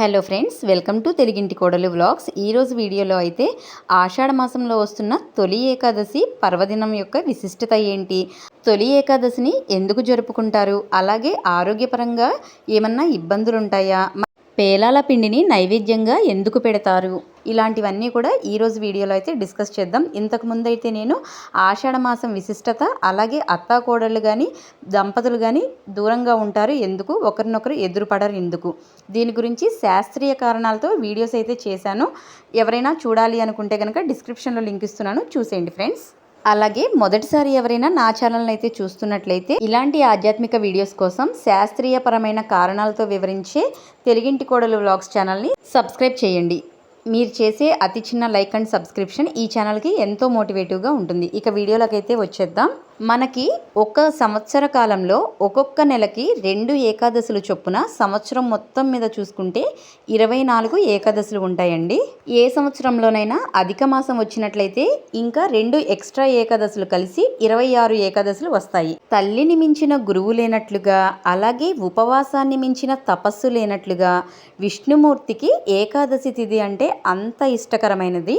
Hello friends welcome to తెలుగింటి కోడలు vlogs. ఈరోజు వీడియోలో అయితే ఆషాఢ మాసంలో వస్తున్న తొలి ఏకాదశి పర్వదినం యొక్క విశిష్టత ఏంటి? తొలి ఏకాదశిని ఎందుకు జరుపుకుంటారు? అలాగే ఆరోగ్యపరంగా ఏమన్నా ఇబ్బందులు ఉంటాయా పేలాల పిండిని నైవేద్యంగా ఎందుకు పెడతారు? ఇలాంటివన్నీ కూడా ఈరోజు వీడియోలో అయితే డిస్కస్ చేద్దాం. ఇంతకు ముందు అయితే నేను ఆషాఢ మాసం విశిష్టత అలాగే అత్తా కోడళ్ళు కానీ దంపతులు కానీ దూరంగా ఉంటారు. ఎందుకు? ఒకరినొకరు ఎదురుపడరు ఎందుకు? దీని గురించి శాస్త్రీయ కారణాలతో వీడియోస్ అయితే చేశాను. ఎవరైనా చూడాలి అనుకుంటే కనుక డిస్క్రిప్షన్లో లింక్ ఇస్తున్నాను. చూసేయండి ఫ్రెండ్స్. అలాగే మొదటిసారి ఎవరైనా నా ఛానల్ని అయితే చూస్తున్నట్లయితే ఇలాంటి ఆధ్యాత్మిక వీడియోస్ కోసం శాస్త్రీయపరమైన కారణాలతో వివరించే తెలుగింటి కోడలు వ్లాగ్స్ ఛానల్ని సబ్స్క్రైబ్ చేయండి. మీరు చేసే అతి చిన్న లైక్ అండ్ సబ్స్క్రిప్షన్ ఈ ఛానల్కి ఎంతో మోటివేటివ్గా ఉంటుంది. ఇక వీడియోలోకి అయితే వచ్చేద్దాం. మనకి ఒక సంవత్సర కాలంలో ఒక్కొక్క నెలకి రెండు ఏకాదశులు చొప్పున సంవత్సరం మొత్తం మీద చూసుకుంటే ఇరవై నాలుగు ఏకాదశులు ఉంటాయండి. ఏ సంవత్సరంలోనైనా అధిక మాసం వచ్చినట్లయితే ఇంకా రెండు ఎక్స్ట్రా ఏకాదశులు కలిసి ఇరవై ఆరు ఏకాదశులు వస్తాయి. తల్లిని మించిన గురువు లేనట్లుగా అలాగే ఉపవాసాన్ని మించిన తపస్సు లేనట్లుగా విష్ణుమూర్తికి ఏకాదశి తిథి అంటే అంత ఇష్టకరమైనది.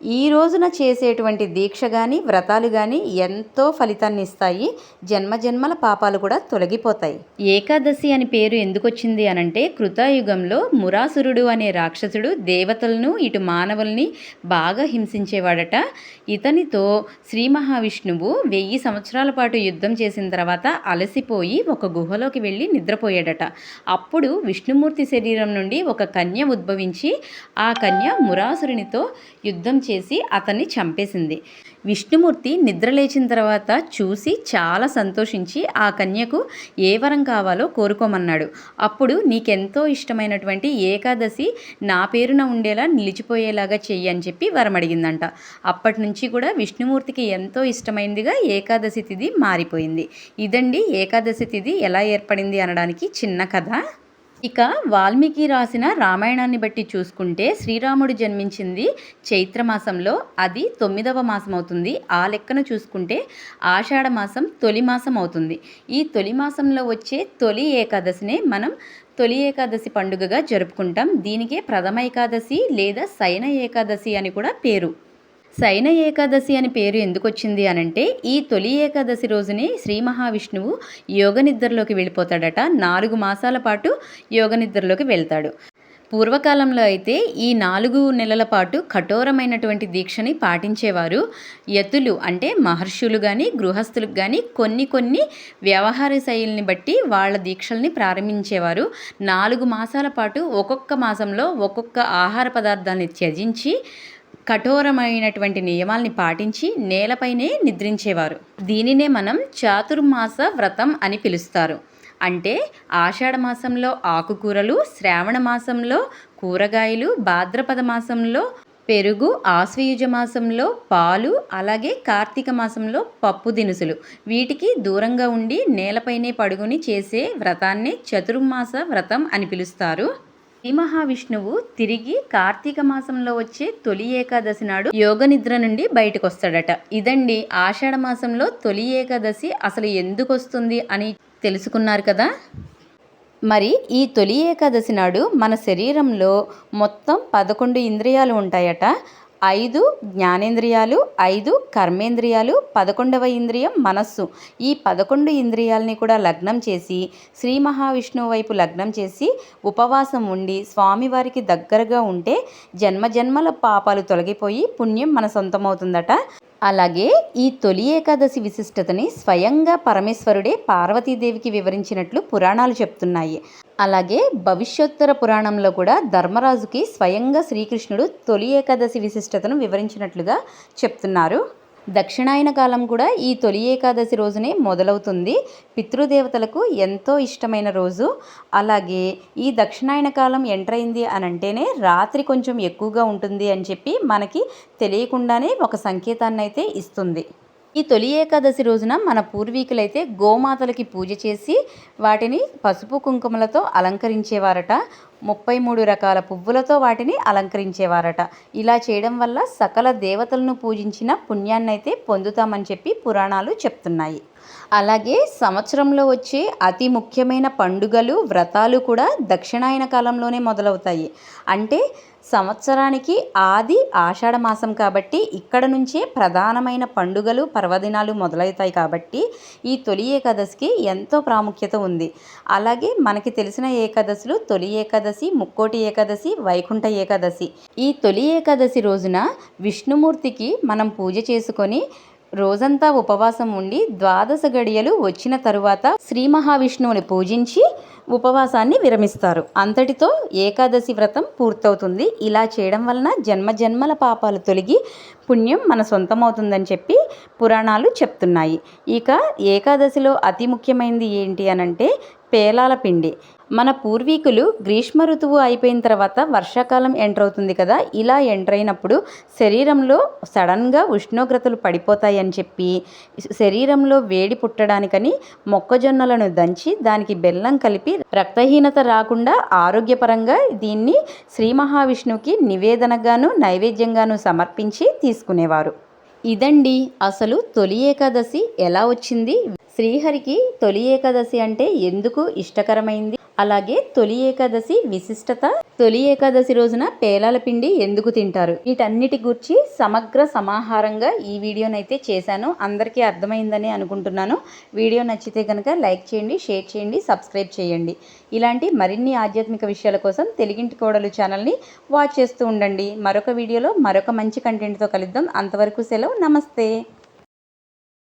ఈ రోజున చేసేటువంటి దీక్ష కానీ వ్రతాలు కానీ ఎంతో ఫలితాన్ని ఇస్తాయి. జన్మ జన్మల పాపాలు కూడా తొలగిపోతాయి. ఏకాదశి అని పేరు ఎందుకొచ్చింది అనంటే కృతాయుగంలో మురాసురుడు అనే రాక్షసుడు దేవతలను ఇటు మానవుల్ని బాగా హింసించేవాడట. ఇతనితో శ్రీ మహావిష్ణువు వెయ్యి సంవత్సరాల పాటు యుద్ధం చేసిన తర్వాత అలసిపోయి ఒక గుహలోకి వెళ్ళి నిద్రపోయాడట. అప్పుడు విష్ణుమూర్తి శరీరం నుండి ఒక కన్య ఉద్భవించి ఆ కన్య మురాసురునితో యుద్ధం చేసి అతన్ని చంపేసింది. విష్ణుమూర్తి నిద్ర లేచిన తర్వాత చూసి చాలా సంతోషించి ఆ కన్యకు ఏ వరం కావాలో కోరుకోమన్నాడు. అప్పుడు నీకెంతో ఇష్టమైనటువంటి ఏకాదశి నా పేరున ఉండేలా నిలిచిపోయేలాగా చెయ్యి అని చెప్పి వరం అడిగిందంట అప్పటి నుంచి కూడా విష్ణుమూర్తికి ఎంతో ఇష్టమైందిగా ఏకాదశి తిథి మారిపోయింది. ఇదండి ఏకాదశి తిథి ఎలా ఏర్పడింది అనడానికి చిన్న కథ. ఇక వాల్మీకి రాసిన రామాయణాన్ని బట్టి చూసుకుంటే శ్రీరాముడు జన్మించింది చైత్రమాసంలో అది తొమ్మిదవ మాసం అవుతుంది ఆ లెక్కన చూసుకుంటే ఆషాఢ మాసం తొలి మాసం అవుతుంది ఈ తొలి మాసంలో వచ్చే తొలి ఏకాదశినే మనం తొలి ఏకాదశి పండుగగా జరుపుకుంటాం. దీనికే ప్రథమ ఏకాదశి లేదా శయన ఏకాదశి అని కూడా పేరు. శయన ఏకాదశి అని పేరు ఎందుకు వచ్చింది అనంటే ఈ తొలి ఏకాదశి రోజునే శ్రీ మహావిష్ణువు యోగ నిద్రలోకి వెళ్ళిపోతాడట. నాలుగు మాసాల పాటు యోగ నిద్రలోకి వెళ్తాడు. పూర్వకాలంలో అయితే ఈ నాలుగు నెలల పాటు కఠోరమైనటువంటి దీక్షని పాటించేవారు యతులు అంటే మహర్షులు కానీ గృహస్థులకు కానీ కొన్ని కొన్ని వ్యవహార శైలిని బట్టి వాళ్ళ దీక్షల్ని ప్రారంభించేవారు. నాలుగు మాసాల పాటు ఒక్కొక్క మాసంలో ఒక్కొక్క ఆహార పదార్థాన్ని త్యజించి కఠోరమైనటువంటి నియమాల్ని పాటించి నేలపైనే నిద్రించేవారు. దీనినే మనం చాతుర్మాస వ్రతం అని పిలుస్తారు. అంటే ఆషాఢ మాసంలో ఆకుకూరలు శ్రావణ మాసంలో కూరగాయలు భాద్రపద మాసంలో పెరుగు ఆశ్వయుజ మాసంలో పాలు అలాగే కార్తీక మాసంలో పప్పు దినుసులు. వీటికి దూరంగా ఉండి నేలపైనే పడుకుని చేసే వ్రతాన్ని చతుర్మాస వ్రతం అని పిలుస్తారు. శ్రీ మహావిష్ణువు తిరిగి కార్తీక మాసంలో వచ్చే తొలి ఏకాదశి నాడు యోగ నిద్ర నుండి బయటకు వస్తాడట ఇదండి ఆషాఢ మాసంలో తొలి ఏకాదశి అసలు ఎందుకు వస్తుంది అని తెలుసుకున్నారు కదా? మరి ఈ తొలి ఏకాదశి నాడు మన శరీరంలో మొత్తం పదకొండు ఇంద్రియాలు ఉంటాయట. ఐదు జ్ఞానేంద్రియాలు ఐదు కర్మేంద్రియాలు పదకొండవ ఇంద్రియం మనస్సు. ఈ పదకొండు ఇంద్రియాలని కూడా లగ్నం చేసి శ్రీ మహావిష్ణువు వైపు లగ్నం చేసి ఉపవాసం ఉండి స్వామివారికి దగ్గరగా ఉంటే జన్మజన్మల పాపాలు తొలగిపోయి పుణ్యం మన సొంతమవుతుందట. అలాగే ఈ తొలి ఏకాదశి విశిష్టతని స్వయంగా పరమేశ్వరుడే పార్వతీదేవికి వివరించినట్లు పురాణాలు చెప్తున్నాయి. అలాగే భవిష్యోత్తర పురాణంలో కూడా ధర్మరాజుకి స్వయంగా శ్రీకృష్ణుడు తొలి ఏకాదశి విశిష్టతను వివరించినట్లుగా చెప్తున్నారు. దక్షిణాయన కాలం కూడా ఈ తొలి ఏకాదశి రోజునే మొదలవుతుంది. పితృదేవతలకు ఎంతో ఇష్టమైన రోజు. అలాగే ఈ దక్షిణాయన కాలం ఎంటర్ అయింది అని అంటేనే రాత్రి కొంచెం ఎక్కువగా ఉంటుంది అని చెప్పి మనకి తెలియకుండానే ఒక సంకేతాన్ని అయితే ఇస్తుంది. ఈ తొలి ఏకాదశి రోజున మన పూర్వీకులైతే గోమాతలకి పూజ చేసి వాటిని పసుపు కుంకుమలతో అలంకరించేవారట. ముప్పై మూడు రకాల పువ్వులతో వాటిని అలంకరించేవారట. ఇలా చేయడం వల్ల సకల దేవతలను పూజించిన పుణ్యాన్నైతే పొందుతామని చెప్పి పురాణాలు చెప్తున్నాయి. అలాగే సంవత్సరంలో వచ్చే అతి ముఖ్యమైన పండుగలు వ్రతాలు కూడా దక్షిణాయన కాలంలోనే మొదలవుతాయి. అంటే సంవత్సరానికి ఆది ఆషాఢ మాసం కాబట్టి ఇక్కడ నుంచే ప్రధానమైన పండుగలు పర్వదినాలు మొదలవుతాయి కాబట్టి ఈ తొలి ఏకాదశికి ఎంతో ప్రాముఖ్యత ఉంది. అలాగే మనకి తెలిసిన ఏకాదశులు తొలి ఏకాదశి ముక్కోటి ఏకాదశి వైకుంఠ ఏకాదశి. ఈ తొలి ఏకాదశి రోజున విష్ణుమూర్తికి మనం పూజ చేసుకొని రోజంతా ఉపవాసం ఉండి ద్వాదశ గడియలు వచ్చిన తరువాత శ్రీ మహావిష్ణువుని పూజించి ఉపవాసాన్ని విరమిస్తారు. అంతటితో ఏకాదశి వ్రతం పూర్తవుతుంది. ఇలా చేయడం వలన జన్మ జన్మల పాపాలు తొలగి పుణ్యం మన సొంతమవుతుందని చెప్పి పురాణాలు చెప్తున్నాయి. ఇక ఏకాదశిలో అతి ముఖ్యమైనది ఏంటి అనంటే పేలాల పిండి. మన పూర్వీకులు గ్రీష్మ ఋతువు అయిపోయిన తర్వాత వర్షాకాలం ఎంటర్ అవుతుంది కదా ఇలా ఎంటర్ అయినప్పుడు శరీరంలో సడన్గా ఉష్ణోగ్రతలు పడిపోతాయి అని చెప్పి శరీరంలో వేడి పుట్టడానికని మొక్కజొన్నలను దంచి దానికి బెల్లం కలిపి రక్తహీనత రాకుండా ఆరోగ్యపరంగా దీన్ని శ్రీ మహావిష్ణువుకి నివేదనగాను నైవేద్యంగాను సమర్పించి తీసుకునేవారు ఇదండి అసలు తొలి ఏకాదశి ఎలా వచ్చింది? శ్రీహరికి తొలి ఏకాదశి అంటే ఎందుకు ఇష్టకరమైంది? అలాగే తొలి ఏకాదశి విశిష్టత తొలి ఏకాదశి రోజున పేలాల పిండి ఎందుకు తింటారు? వీటన్నిటి గురించి సమగ్ర సమాహారంగా ఈ వీడియోనైతే చేశాను. అందరికీ అర్థమైందని అనుకుంటున్నాను. వీడియో నచ్చితే కనుక లైక్ చేయండి షేర్ చేయండి సబ్స్క్రైబ్ చేయండి. ఇలాంటి మరిన్ని ఆధ్యాత్మిక విషయాల కోసం తెలుగింటి కోడలు ఛానల్ని వాచ్ చేస్తూ ఉండండి. మరొక వీడియోలో మరొక మంచి కంటెంట్తో కలుద్దాం. అంతవరకు సెలవు. నమస్తే.